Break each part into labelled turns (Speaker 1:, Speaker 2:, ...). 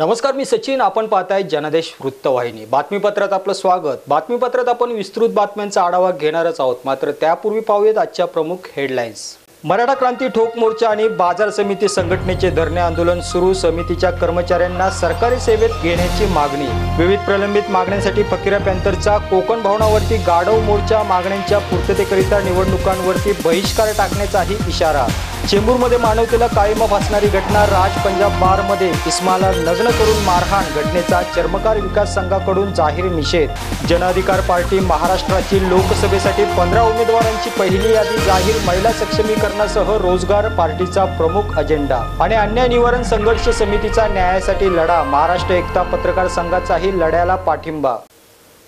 Speaker 1: नमस्कार मी सचिन. आपण पाहताय जनादेश वृत्तवाहिनी. बातमीपत्रात आपलं स्वागत. बातमीपत्रात आपण विस्तृत बातम्यांचा आढावा घेणारच आहोत. मात्र त्यापूर्वी पाहूयात आजच्या प्रमुख हेडलाईन्स. मराठा क्रांती ठोक मोर्चा आणि बाजार समिती संघटनेचे धरणे आंदोलन सुरू. समितीच्या कर्मचाऱ्यांना सरकारी सेवेत घेण्याची मागणी. विविध प्रलंबित मागण्यांसाठी फकीरा पॅंथरचा कोकण भवनावरती गाढव मोर्चा मागण्यांच्या पूर्ततेकरिता निवडणुकांवरती बहिष्कार टाकण्याचाही इशारा. चेंबूरमध्ये मानवतेला काळीमा फासणारी घटना राज पंजाब बारमध्ये. इस्माला लग्न करून मारहाण घटनेचा चर्मकार विकास संघाकडून जाहीर निषेध. जनअधिकार पार्टी महाराष्ट्राची लोकसभेसाठी पंधरा उमेदवारांची पहिली यादी जाहीर महिला सक्षमीकरणासह रोजगार पार्टीचा प्रमुख अजेंडा. आणि अन्याय निवारण संघर्ष समितीचा न्यायासाठी लढा. महाराष्ट्र एकता पत्रकार संघाचाही लढ्याला पाठिंबा.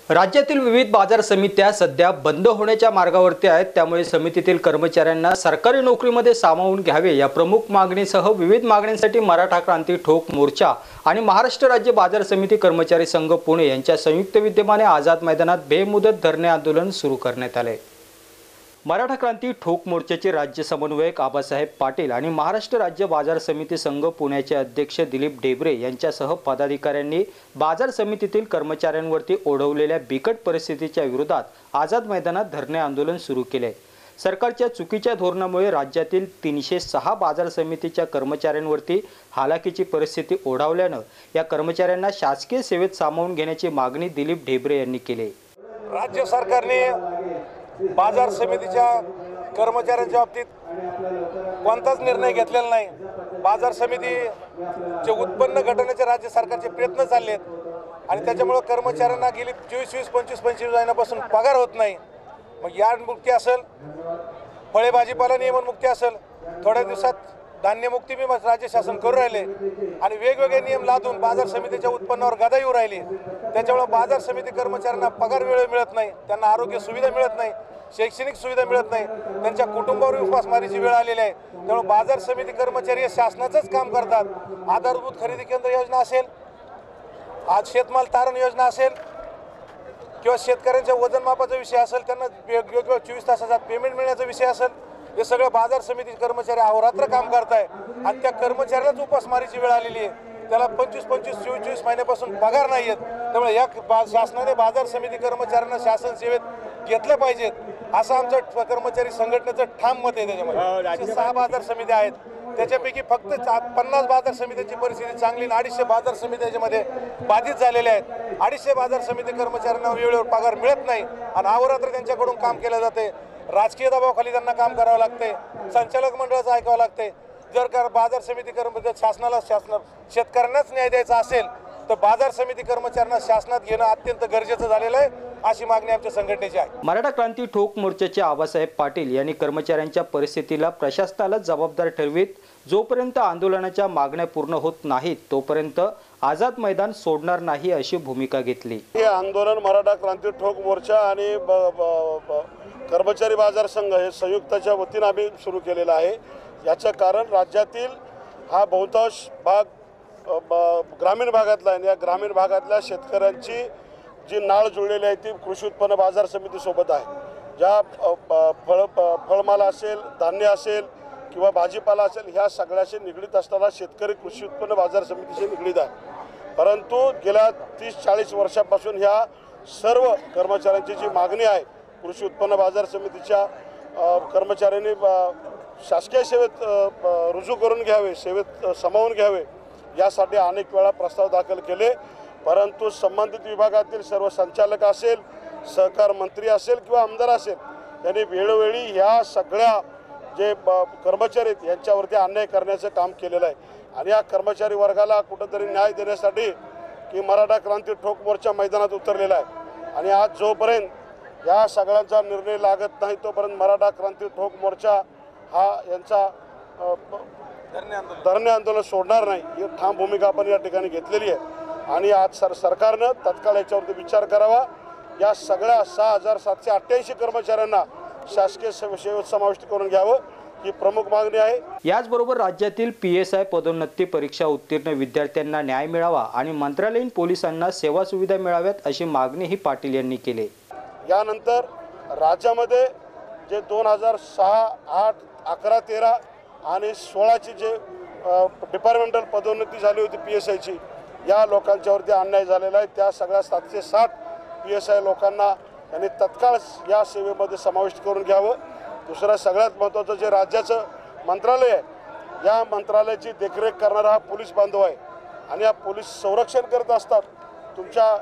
Speaker 1: राज्यातील विविध बाजार समित्या सध्या बंद होण्याच्या मार्गावरती आहेत. त्यामुळे समितीतील कर्मचाऱ्यांना सरकारी नोकरीमध्ये सामावून घ्यावे या प्रमुख मागणीसह विविध मागण्यांसाठी मराठा क्रांती ठोक मोर्चा आणि महाराष्ट्र राज्य बाजार समिती कर्मचारी संघ पुणे यांच्या संयुक्त विद्यमाने आझाद मैदानात बेमुदत धरणे आंदोलन सुरू करण्यात आले. मराठा क्रांती ठोक मोर्चाचे राज्य समन्वयक आबासाहेब पाटील आणि महाराष्ट्र राज्य बाजार समिती संघ पुण्याचे अध्यक्ष दिलीप डेबरे यांच्यासह पदाधिकाऱ्यांनी बाजार समितीतील कर्मचाऱ्यांवरती ओढवलेल्या बिकट परिस्थितीच्या विरोधात आझाद मैदानात धरणे आंदोलन सुरू केले. सरकारच्या चुकीच्या धोरणामुळे राज्यातील तीनशे सहा बाजार समितीच्या कर्मचाऱ्यांवरती हालाकीची परिस्थिती ओढावल्यानं या कर्मचाऱ्यांना शासकीय सेवेत सामावून घेण्याची मागणी दिलीप ढेबरे यांनी केली.
Speaker 2: राज्य सरकारने बाजार समितीच्या कर्मचाऱ्यांच्या बाबतीत कोणताच निर्णय घेतलेला नाही. बाजार समितीचे उत्पन्न घटण्याचे राज्य सरकारचे प्रयत्न चालले आहेत. आणि त्याच्यामुळं कर्मचाऱ्यांना गेली चोवीस वीस पंचवीस पंचवीस महिन्यापासून पगार होत नाही. मग यार्ड मुक्ती असेल फळे भाजीपाला नियमन मुक्ती असेल थोड्या दिवसात धान्यमुक्ती बी राज्य शासन करू राहिले. आणि वेगवेगळे नियम लादून बाजार समितीच्या उत्पन्नावर गदा येऊ राहिली त्याच्यामुळे बाजार समिती कर्मचाऱ्यांना पगार वेळ मिळत नाही त्यांना आरोग्य सुविधा मिळत नाही. शैक्षणिक सुविधा मिळत नाही. त्यांच्या कुटुंबावर उपासमारीची वेळ आलेली आहे. त्यामुळे बाजार समिती कर्मचारी हे शासनाचंच काम करतात. आधारभूत खरेदी केंद्र योजना असेल आज शेतमाल तारण योजना असेल किंवा शेतकऱ्यांच्या वजनमापाचा विषय असेल त्यांना चोवीस तासाचा पेमेंट मिळण्याचा विषय असेल हे सगळं बाजार समिती कर्मचारी अहोरात्र काम करताय. आणि त्या कर्मचाऱ्यालाच उपासमारीची वेळ आलेली आहे. त्याला पंचवीस पंचवीस चोवीस चोवीस महिन्यापासून पगार नाही आहेत त्यामुळे या बा- शासनाने बाजार समिती कर्मचाऱ्यांना शासन सेवेत घेतलं पाहिजेत. असं आमचं कर्मचारी संघटनेचं ठाम मत आहे त्याच्यामध्ये. अशे सहा बाजार समित्या आहेत. त्याच्यापैकी फक्त पन्नास बाजार समित्यांची परिस्थिती चांगली आणि अडीचशे बाजार समित्या याच्यामध्ये बाधित झालेल्या आहेत. अडीचशे बाजार समिती कर्मचाऱ्यांना वेळेवर पगार मिळत नाही आणि अहोरात्र त्यांच्याकडून काम केलं जाते. राजकीय दबावाखाली त्यांना काम करावं लागते. संचालक मंडळाचं ऐकावं लागते. जर का बाजार समिती कर्मचारी शासनाला शासन शेतकऱ्यांनाच न्याय द्यायचा असेल तर बाजार समिती कर्मचाऱ्यांना शासनात घेणं अत्यंत गरजेचं झालेलं आहे अशी मागणी आमच्या संघटनेची आहे.
Speaker 1: मराठा क्रांती ठोक मोर्चाचे आबासाहेब पाटील यांनी कर्मचाऱ्यांच्या परिस्थितीला प्रशासनाला जबाबदार ठरवीत जोपर्यंत आंदोलनाच्या मागण्या पूर्ण होत नाहीत तोपर्यंत आझाद मैदान सोडणार नाही अशी भूमिका घेतली.
Speaker 3: हे आंदोलन मराठा क्रांती ठोक मोर्चा आणि ब- ब- ब- कर्मचारी बाजार संघ हे संयुक्ताच्या वतीनं आम्ही सुरू केलेलं आहे. याचं कारण राज्यातील हा बहुतांश भाग ग्रामीण भागातला आहे आणि या ग्रामीण भागातल्या शेतकऱ्यांची जी नाळ जुळलेली आहे ती कृषी उत्पन्न बाजार समितीसोबत आहे. ज्या प- फळ प- फळमाला असेल धान्य असेल किंवा भाजीपाला असेल ह्या सगळ्याशी निगडीत असताना शेतकरी कृषी उत्पन्न बाजार समितीशी निगडीत आहे. परंतु गेल्या तीस चाळीस वर्षापासून ह्या सर्व कर्मचाऱ्यांची जी मागणी आहे कृषी उत्पन्न बाजार समितीच्या कर्मचाऱ्यांनी शासकीय सेवेत ब- रुजू करून घ्यावे सेवेत सामावून घ्यावे यासाठी अनेक वेळा प्रस्ताव दाखल केले. परंतु संबंधित विभागातील सर्व संचालक असेल सहकार मंत्री असेल किंवा आमदार असेल यांनी वेळोवेळी ह्या सगळ्या जे ब- कर्मचारी आहेत यांच्यावरती अन्याय करण्याचं काम केलेलं आहे. आणि या कर्मचारी वर्गाला कुठंतरी न्याय देण्यासाठी की मराठा क्रांती ठोक मोर्चा मैदानात उतरलेला आहे. आणि आज जोपर्यंत या सगळ्यांचा निर्णय लागत नाही तोपर्यंत मराठा क्रांती ठोक मोर्चा हा यांचा धरणे आंदोलन सोडणार नाही. ही ठाम भूमिका आपण या ठिकाणी घेतलेली आहे. आणि आज सर सरकारनं तत्काळ याच्यावरती विचार करावा. या सगळ्या सहा हजार सातशे अठ्ठ्याऐंशी कर्मचाऱ्यांना शासकीय सेवे सेवेत समाविष्ट करून घ्यावं ही प्रमुख मागणी आहे.
Speaker 1: याचबरोबर राज्यातील पी एस आय पदोन्नती परीक्षा उत्तीर्ण विद्यार्थ्यांना न्याय मिळावा आणि मंत्रालयीन पोलिसांना सेवा सुविधा मिळाव्यात अशी मागणीही पाटील यांनी केली.
Speaker 3: यानंतर राज्यामध्ये जे दोन हजार सहा आठ अकरा तेरा आणि सोळाची जे डिपार्टमेंटल पदोन्नती झाली होती पी एस आयची या लोकांच्यावरती अन्याय झालेला आहे. त्या सगळ्या सातशे साठ पी एस आय लोकांना यांनी तत्काळ या सेवेमध्ये समाविष्ट करून घ्यावं. दुसरं सगळ्यात महत्त्वाचं जे राज्याचं मंत्रालय आहे या मंत्रालयाची देखरेख करणारा हा पोलीस बांधव आहे. आणि या पोलीस संरक्षण करत असतात. तुमच्या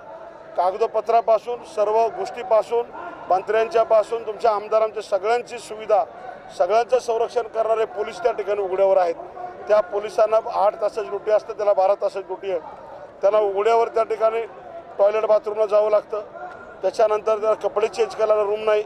Speaker 3: कागदपत्रापासून सर्व गोष्टीपासून मंत्र्यांच्यापासून तुमच्या आमदारांच्या सगळ्यांची सुविधा सगळ्यांचं संरक्षण करणारे पोलीस त्या ठिकाणी उघड्यावर आहेत. त्या पोलिसांना आठ तासाची ड्युटी असते त्याला बारा तासाची ड्युटी आहे. त्यांना उघड्यावर त्या ठिकाणी टॉयलेट बाथरूमला जावं लागतं. त्याच्यानंतर त्याला कपडे चेंज करायला रूम नाही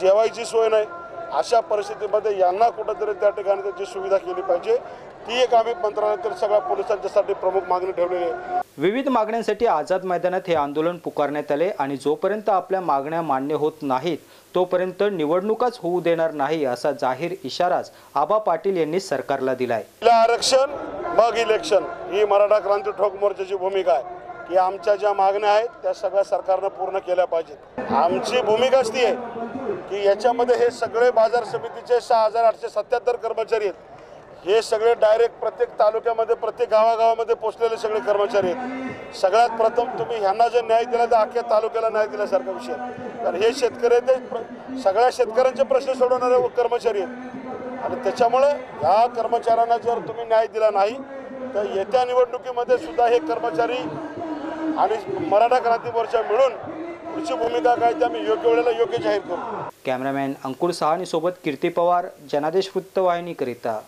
Speaker 3: जेवायची सोय नाही. अशा परिस्थितीमध्ये यांना कुठंतरी त्या ठिकाणी त्याची सुविधा केली पाहिजे. ती एक आम्ही मंत्रालयातील सगळ्या पोलिसांच्यासाठी प्रमुख मागणी ठेवलेली आहे.
Speaker 1: विविध मागण्यांसाठी आझाद मैदानात हे आंदोलन पुकारण्यात आले आणि जोपर्यंत आपल्या मागण्या मान्य होत नाहीत तोपर्यंत निवडणुकाच होऊ देणार नाही असा जाहीर इशाराच आबा पाटील यांनी सरकारला दिलाय.
Speaker 3: आरक्षण मग इलेक्शन ही मराठा क्रांती ठोक मोर्चाची भूमिका आहे. की आमच्या ज्या मागण्या आहेत त्या सगळ्या सरकारनं पूर्ण केल्या पाहिजेत. आमची भूमिकाच ती आहे की याच्यामध्ये हे सगळे बाजार समितीचे सहा हजार आठशे सत्याहत्तर कर्मचारी आहेत. हे सगळे डायरेक्ट प्रत्येक तालुक्यामध्ये प्रत्येक गावागावामध्ये पोचलेले सगळे कर्मचारी आहेत. सगळ्यात प्रथम तुम्ही ह्यांना जर न्याय दिला तर अख्ख्या तालुक्याला न्याय दिल्यासारखा विषय तर कारण हे शेतकरी आहेत, ते सगळ्या शेतकऱ्यांचे प्रश्न सोडवणारे कर्मचारी आहेत. आणि त्याच्यामुळे ह्या कर्मचाऱ्यांना जर तुम्ही न्याय दिला नाही तर येत्या निवडणुकीमध्ये सुद्धा हे कर्मचारी आणि मराठा क्रांती मोर्चा मिळून पुढची भूमिका काय ते आम्ही योग्य वेळेला योग्य जाहीर करू.
Speaker 1: कॅमेरामॅन अंकुर सहानी सोबत कीर्ती पवार जनादेश वृत्तवाहिनीकरिता.